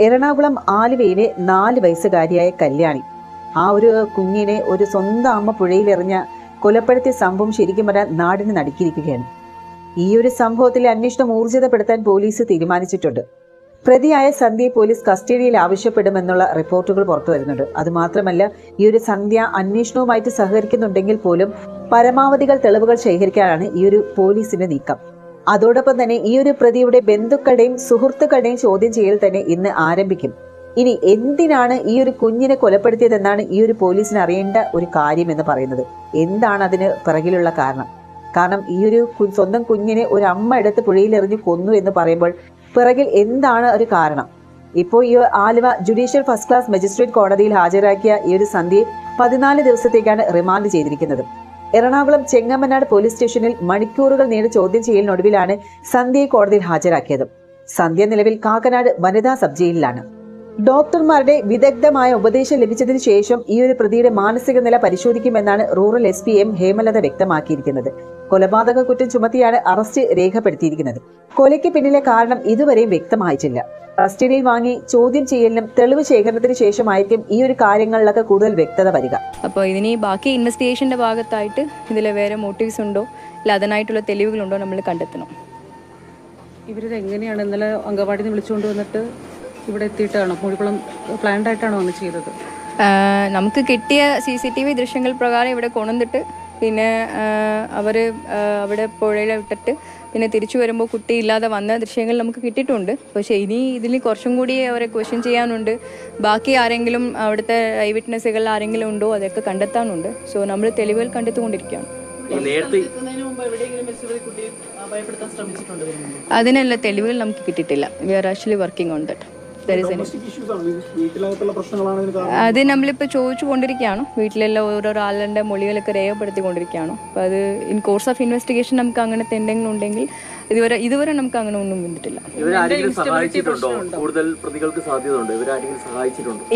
എറണാകുളം ആലുവയിലെ നാല് വയസ്സുകാരിയായ കല്യാണി. ആ ഒരു കുഞ്ഞിനെ ഒരു സ്വന്തം അമ്മ പുഴയിലെറിഞ്ഞ കൊലപ്പെടുത്തിയ സംഭവം ശരിക്കും പറഞ്ഞാൽ നാടിന് നടുക്കിയിരിക്കുകയാണ്. ഈ ഒരു സംഭവത്തിലെ അന്വേഷണം ഊർജിതപ്പെടുത്താൻ പോലീസ് തീരുമാനിച്ചിട്ടുണ്ട്. പ്രതിയായ സന്ധ്യയെ പോലീസ് കസ്റ്റഡിയിൽ ആവശ്യപ്പെടുമെന്നുള്ള റിപ്പോർട്ടുകൾ പുറത്തു വരുന്നുണ്ട്. അതുമാത്രമല്ല ഈ ഒരു സന്ധ്യ അന്വേഷണവുമായിട്ട് സഹകരിക്കുന്നുണ്ടെങ്കിൽ പോലും പരമാവധികൾ തെളിവുകൾ ശേഖരിക്കാനാണ് ഈ ഒരു പോലീസിന്റെ നീക്കം. അതോടൊപ്പം തന്നെ ഈ ഒരു പ്രതിയുടെ ബന്ധുക്കളുടെയും സുഹൃത്തുക്കളുടെയും ചോദ്യം ചെയ്യൽ തന്നെ ഇന്ന് ആരംഭിക്കും. ഇനി എന്തിനാണ് ഈ ഒരു കുഞ്ഞിനെ കൊലപ്പെടുത്തിയതെന്നാണ് ഈ ഒരു പോലീസിന് അറിയേണ്ട ഒരു കാര്യം എന്ന് പറയുന്നത്. എന്താണ് അതിന് പിറകിലുള്ള കാരണം? കാരണം ഈ ഒരു സ്വന്തം കുഞ്ഞിനെ ഒരു അമ്മ എടുത്ത് പുഴയിലെറിഞ്ഞ് കൊന്നു എന്ന് പറയുമ്പോൾ പിറകിൽ എന്താണ് ഒരു കാരണം? ഇപ്പോൾ ഈ Aluva judicial first class magistrate കോടതിയിൽ ഹാജരാക്കിയ ഈ ഒരു സന്ധ്യയെ പതിനാല് ദിവസത്തേക്കാണ് റിമാൻഡ് ചെയ്തിരിക്കുന്നത്. എറണാകുളം ചെങ്ങമ്മനാട് പോലീസ് സ്റ്റേഷനിൽ മണിക്കൂറുകൾ നീണ്ട ചോദ്യം ചെയ്യലിനൊടുവിലാണ് സന്ധ്യയെ കോടതിയിൽ ഹാജരാക്കിയത്. സന്ധ്യ നിലവിൽ കാക്കനാട് വനിതാ സബ് ജയിലിലാണ്. ഡോക്ടർമാരുടെ വിദഗ്ധമായ ഉപദേശം ലഭിച്ചതിന് ശേഷം ഈ ഒരു പ്രതിയുടെ മാനസിക നില പരിശോധിക്കുമെന്നാണ് rural S P M Hemalatha വ്യക്തമാക്കിയിരിക്കുന്നത്. കൊലപാതക കുറ്റം ചുമത്തിയാണ് അറസ്റ്റ് രേഖപ്പെടുത്തിയിരിക്കുന്നത്. കൊലയ്ക്ക് പിന്നിലെ കാരണം ഇതുവരെയും വ്യക്തമായിട്ടില്ല. കസ്റ്റഡിയിൽ വാങ്ങി ചോദ്യം ചെയ്യലിനും തെളിവ് ശേഖരണത്തിന് ശേഷമായിരിക്കും ഈ ഒരു കാര്യങ്ങളിലൊക്കെ കൂടുതൽ വ്യക്തത വരിക. അപ്പോൾ ഇതിനി ബാക്കി ഇൻവെസ്റ്റിഗേഷന്റെ ഭാഗത്തായിട്ട് ഇതിൽ വേറെ മോട്ടീവ്സ് ഉണ്ടോ? അല്ല അതിനായിട്ടുള്ള തെളിവുകളുണ്ടോ നമ്മൾ കണ്ടെത്തണം. ഇവരിത് എങ്ങനെയാണ് ഇന്നലെ അങ്കവാടിയിൽ നിന്ന് വിളിച്ചുകൊണ്ട് വന്നിട്ട് ഇവിടെ എത്തിയിട്ടാണോ? കോഴിക്കുളം പ്ലാൻഡ് ആയിട്ടാണ് വന്ന് ചെയ്തത് നമുക്ക് കിട്ടിയ സി സി ടി വി ദൃശ്യങ്ങൾ പ്രകാരം ഇവിടെ കൊണ്ടുവന്നിട്ട് പിന്നെ അവർ അവിടെ പുഴയിൽ വിട്ടിട്ട് പിന്നെ തിരിച്ചു വരുമ്പോൾ കുട്ടി ഇല്ലാതെ വന്ന ദൃശ്യങ്ങൾ നമുക്ക് കിട്ടിയിട്ടുണ്ട്. പക്ഷേ ഇനി ഇതിൽ കുറച്ചും കൂടി അവരെ ക്വസ്റ്റ്യൻ ചെയ്യാനുണ്ട്. ബാക്കി ആരെങ്കിലും അവിടുത്തെ ഐ വിറ്റ്നസ്സുകൾ ആരെങ്കിലും ഉണ്ടോ അതൊക്കെ കണ്ടെത്താനുണ്ട്. സോ നമ്മൾ തെളിവുകൾ കണ്ടെത്തുകൊണ്ടിരിക്കുകയാണ് അതിനുള്ള തെളിവുകൾ നമുക്ക് കിട്ടിയിട്ടില്ല. We are actually working on that അത് നമ്മളിപ്പോൾ ചോദിച്ചു കൊണ്ടിരിക്കുകയാണ് വീട്ടിലെല്ലാം ഓരോരോ ആളുടെ മൊഴികളൊക്കെ രേഖപ്പെടുത്തിക്കൊണ്ടിരിക്കുകയാണ്. അപ്പോൾ അത് ഇൻ കോഴ്സ് ഓഫ് ഇൻവെസ്റ്റിഗേഷൻ നമുക്ക് അങ്ങനത്തെ എന്തെങ്കിലും ഉണ്ടെങ്കിൽ ഇതുവരെ ഇതുവരെ നമുക്ക് അങ്ങനെ ഒന്നും വന്നിട്ടില്ല.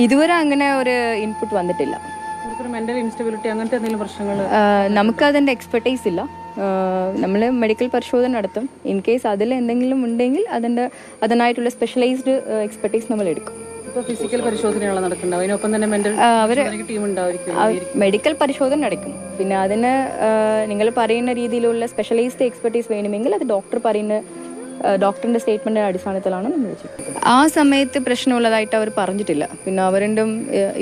ഇതുവരെ അങ്ങനെ ഒരു ഇൻപുട്ട് വന്നിട്ടില്ല. ഇവർക്കൊരു മെന്റൽ ഇൻസ്റ്റബിലിറ്റി അങ്ങനത്തെ എന്തെങ്കിലും പ്രശ്നങ്ങൾ ആഹ് നമുക്ക് അതിന്റെ എക്സ്പെർട്ടൈസ് ഇല്ല. നമ്മൾ മെഡിക്കൽ പരിശോധന നടത്തും. ഇൻ കേസ് അതിൽ എന്തെങ്കിലും ഉണ്ടെങ്കിൽ അതിന്റെ അതിനായിട്ടുള്ള സ്പെഷ്യലൈസ്ഡ് എക്സ്പെർട്ടീസ് നമ്മൾ എടുക്കും. ഫിസിക്കൽ പരിശോധനയാണ് നടക്കേണ്ടത് അതിനൊപ്പം തന്നെ മെന്റൽ മെഡിക്കൽ പരിശോധന നടക്കും. പിന്നെ അതിന് നിങ്ങൾ പറയുന്ന രീതിയിലുള്ള സ്പെഷ്യലൈസ്ഡ് എക്സ്പെർട്ടീസ് വേണമെങ്കിൽ അത് ഡോക്ടർ പറയുന്ന ഡോക്ടറിന്റെ സ്റ്റേറ്റ്മെന്റ് അടിസ്ഥാനത്തിലാണ് നമ്മൾ ആ സമയത്ത് പ്രശ്നമുള്ളതായിട്ട് അവർ പറഞ്ഞിട്ടില്ല. പിന്നെ അവരുടെ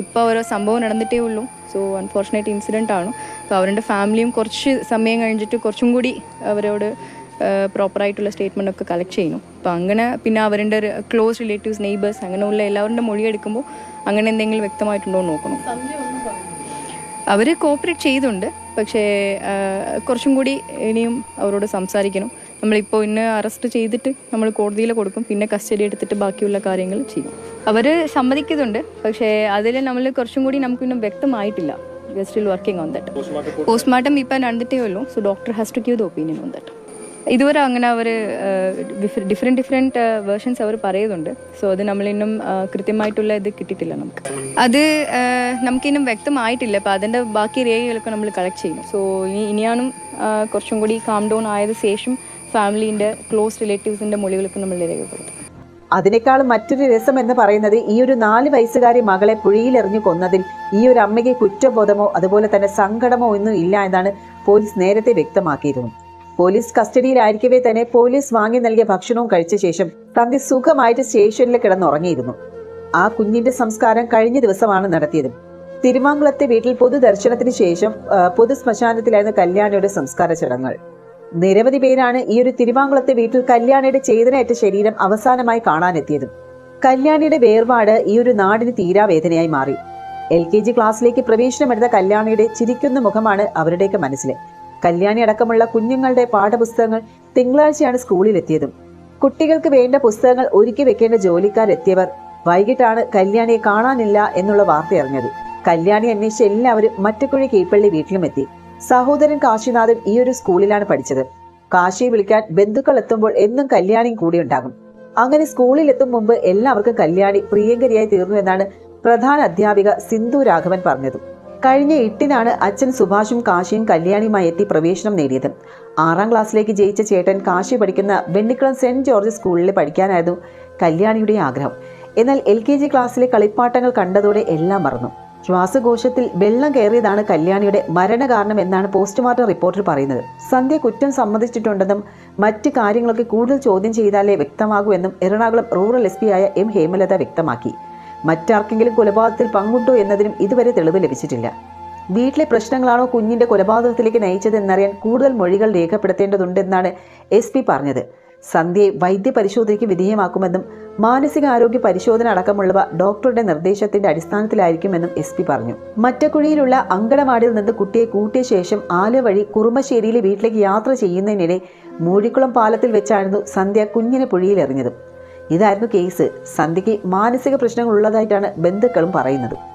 ഇപ്പോൾ ഓരോ സംഭവം നടന്നിട്ടേ ഉള്ളൂ. സോ അൺഫോർച്ചുനേറ്റ് ഇൻസിഡന്റ് ആണ്. സോ അവരുടെ ഫാമിലിയും കുറച്ച് സമയം കഴിഞ്ഞിട്ട് കുറച്ചും കൂടി അവരോട് പ്രോപ്പറായിട്ടുള്ള സ്റ്റേറ്റ്മെന്റ് ഒക്കെ കളക്ട് ചെയ്യുന്നു. അപ്പോൾ അങ്ങനെ പിന്നെ അവരുടെ ക്ലോസ് റിലേറ്റീവ്സ് നെയ്ബേഴ്സ് അങ്ങനെയുള്ള എല്ലാവരുടെ മൊഴി എടുക്കുമ്പോൾ അങ്ങനെ എന്തെങ്കിലും വ്യക്തമായിട്ടുണ്ടോ എന്ന് നോക്കണം. അവർ കോപ്പറേറ്റ് ചെയ്തുണ്ട്. പക്ഷേ കുറച്ചും കൂടി ഇനിയും അവരോട് സംസാരിക്കണം. നമ്മളിപ്പോൾ ഇന്ന് അറസ്റ്റ് ചെയ്തിട്ട് നമ്മൾ കോടതിയിൽ കൊടുക്കും. പിന്നെ കസ്റ്റഡി എടുത്തിട്ട് ബാക്കിയുള്ള കാര്യങ്ങൾ ചെയ്യും. അവർ സമ്മതിക്കുന്നുണ്ട്. പക്ഷേ അതിൽ നമ്മൾ കുറച്ചും കൂടി നമുക്ക് ഇന്നും വ്യക്തമായിട്ടില്ല. Still working on that postmortem ഇപ്പം നടന്നിട്ടേ ഉള്ളൂ. So doctor has to give the opinion on that ഇതുവരെ അങ്ങനെ അവർ ഡിഫറെന്റ് ഡിഫറെന്റ് വേർഷൻസ് അവർ പറയുന്നുണ്ട്. സോ അത് നമ്മളിന്നും കൃത്യമായിട്ടുള്ള ഇത് കിട്ടിയിട്ടില്ല നമുക്ക്. അത് നമുക്കിന്നും വ്യക്തമായിട്ടില്ല. അപ്പോൾ അതിന്റെ ബാക്കി രേഖകളൊക്കെ നമ്മൾ കളക്ട് ചെയ്യും. സോ ഇനി ഇനിയാണ് കുറച്ചും കൂടി കാം ഡൗൺ ആയത് ശേഷം ഫാമിലീന്റെ ക്ലോസ് റിലേറ്റീവ്സിന്റെ മൊഴികളൊക്കെ നമ്മൾ രേഖപ്പെടുത്തും. അതിനേക്കാൾ മറ്റൊരു രസം എന്ന് പറയുന്നത് ഈ ഒരു നാല് വയസ്സുകാരി മകളെ പുഴയിലെറിഞ്ഞു കൊന്നതിൽ. ഈ ഒരു അമ്മയ്ക്ക് കുറ്റബോധമോ അതുപോലെ തന്നെ സങ്കടമോ ഒന്നും ഇല്ല എന്നാണ് പോലീസ് നേരത്തെ വ്യക്തമാക്കിയിരുന്നു. പോലീസ് കസ്റ്റഡിയിലായിരിക്കവേ തന്നെ പോലീസ് വാങ്ങി നൽകിയ ഭക്ഷണവും കഴിച്ച ശേഷം തന്റെ സുഖമായിട്ട് സ്റ്റേഷനിൽ കിടന്നുറങ്ങിയിരുന്നു. ആ കുഞ്ഞിന്റെ സംസ്കാരം കഴിഞ്ഞ ദിവസമാണ് നടത്തിയത്. തിരുവാങ്കുളത്തെ വീട്ടിൽ പൊതുദർശനത്തിന് ശേഷം പൊതു ശ്മശാനത്തിലായിരുന്നു കല്യാണിയുടെ സംസ്കാര ചടങ്ങുകൾ. നിരവധി പേരാണ് ഈ ഒരു തിരുവാങ്കുളത്തെ വീട്ടിൽ കല്യാണിയുടെ ചേതനയേറ്റ ശരീരം അവസാനമായി കാണാനെത്തിയത്. കല്യാണിയുടെ വേർപാട് ഈ ഒരു നാടിന് തീരാവേദനയായി മാറി. എൽ കെ ജി ക്ലാസ്സിലേക്ക് പ്രവേശനമെടുത്ത കല്യാണിയുടെ ചിരിക്കുന്ന മുഖമാണ് അവരുടെയൊക്കെ മനസ്സിലെ. കല്യാണി അടക്കമുള്ള കുഞ്ഞുങ്ങളുടെ പാഠപുസ്തകങ്ങൾ തിങ്കളാഴ്ചയാണ് സ്കൂളിലെത്തിയതും. കുട്ടികൾക്ക് വേണ്ട പുസ്തകങ്ങൾ ഒരുക്കി വെക്കേണ്ട ജോലിക്കാരെത്തിയവർ വൈകിട്ടാണ് കല്യാണിയെ കാണാനില്ല എന്നുള്ള വാർത്ത അറിഞ്ഞത് കല്യാണി അന്വേഷിച്ച എല്ലാവരും മറ്റക്കുഴി കീഴ്പള്ളി വീട്ടിലുമെത്തി സഹോദരൻ കാശിനാഥൻ ഈ ഒരു സ്കൂളിലാണ് പഠിച്ചത്. കാശിയെ വിളിക്കാൻ ബന്ധുക്കൾ എത്തുമ്പോൾ എന്നും കല്യാണിയും കൂടി ഉണ്ടാകും. അങ്ങനെ സ്കൂളിൽ എത്തും മുമ്പ് എല്ലാവർക്കും കല്യാണി പ്രിയങ്കരിയായി തീർന്നു എന്നാണ് പ്രധാന അധ്യാപിക സിന്ധു രാഘവൻ പറഞ്ഞത്. കഴിഞ്ഞ എട്ടിനാണ് അച്ഛൻ സുഭാഷും കാശിയും കല്യാണിയുമായി എത്തി പ്രവേശനം നേടിയത്. ആറാം ക്ലാസ്സിലേക്ക് ജയിച്ച ചേട്ടൻ കാശി പഠിക്കുന്ന വെണ്ണിക്കുളം സെന്റ് ജോർജ് സ്കൂളിൽ പഠിക്കാനായിരുന്നു കല്യാണിയുടെ ആഗ്രഹം. എന്നാൽ എൽ കെ ജി ക്ലാസ്സിലെ കളിപ്പാട്ടങ്ങൾ കണ്ടതോടെ എല്ലാം മറന്നു. ശ്വാസകോശത്തിൽ വെള്ളം കയറിയതാണ് കല്യാണിയുടെ മരണകാരണം എന്നാണ് പോസ്റ്റ്മോർട്ടം റിപ്പോർട്ടിൽ പറയുന്നത്. സന്ധ്യ കുറ്റം സമ്മതിച്ചിട്ടുണ്ടെന്നും മറ്റ് കാര്യങ്ങളൊക്കെ കൂടുതൽ ചോദ്യം ചെയ്താലേ വ്യക്തമാകൂ എന്നും എറണാകുളം റൂറൽ എസ് ആയ എം ഹേമലത വ്യക്തമാക്കി. മറ്റാർക്കെങ്കിലും കൊലപാതകത്തിൽ പങ്കുണ്ടോ എന്നതിനും ഇതുവരെ തെളിവ് ലഭിച്ചിട്ടില്ല. വീട്ടിലെ പ്രശ്നങ്ങളാണോ കുഞ്ഞിന്റെ കൊലപാതകത്തിലേക്ക് നയിച്ചതെന്നറിയാൻ കൂടുതൽ മൊഴികൾ രേഖപ്പെടുത്തേണ്ടതുണ്ടെന്നാണ് എസ് പി പറഞ്ഞത്. സന്ധ്യയെ വൈദ്യപരിശോധനയ്ക്ക് വിധേയമാക്കുമെന്നും മാനസികാരോഗ്യ പരിശോധന അടക്കമുള്ളവ ഡോക്ടറുടെ നിർദ്ദേശത്തിന്റെ അടിസ്ഥാനത്തിലായിരിക്കുമെന്നും എസ് പി പറഞ്ഞു. മറ്റക്കുഴിയിലുള്ള അങ്കണവാടിയിൽ നിന്ന് കുട്ടിയെ കൂട്ടിയ ശേഷം ആല വഴി കുറുമശ്ശേരിയിലെ വീട്ടിലേക്ക് യാത്ര ചെയ്യുന്നതിനിടെ മൂഴിക്കുളം പാലത്തിൽ വെച്ചായിരുന്നു സന്ധ്യ കുഞ്ഞിനെ പുഴയിൽ എറിഞ്ഞത്. ഇതായിരുന്നു കേസ്. സന്ധ്യയ്ക്ക് മാനസിക പ്രശ്നങ്ങൾ ഉള്ളതായിട്ടാണ് ബന്ധുക്കളും പറയുന്നത്.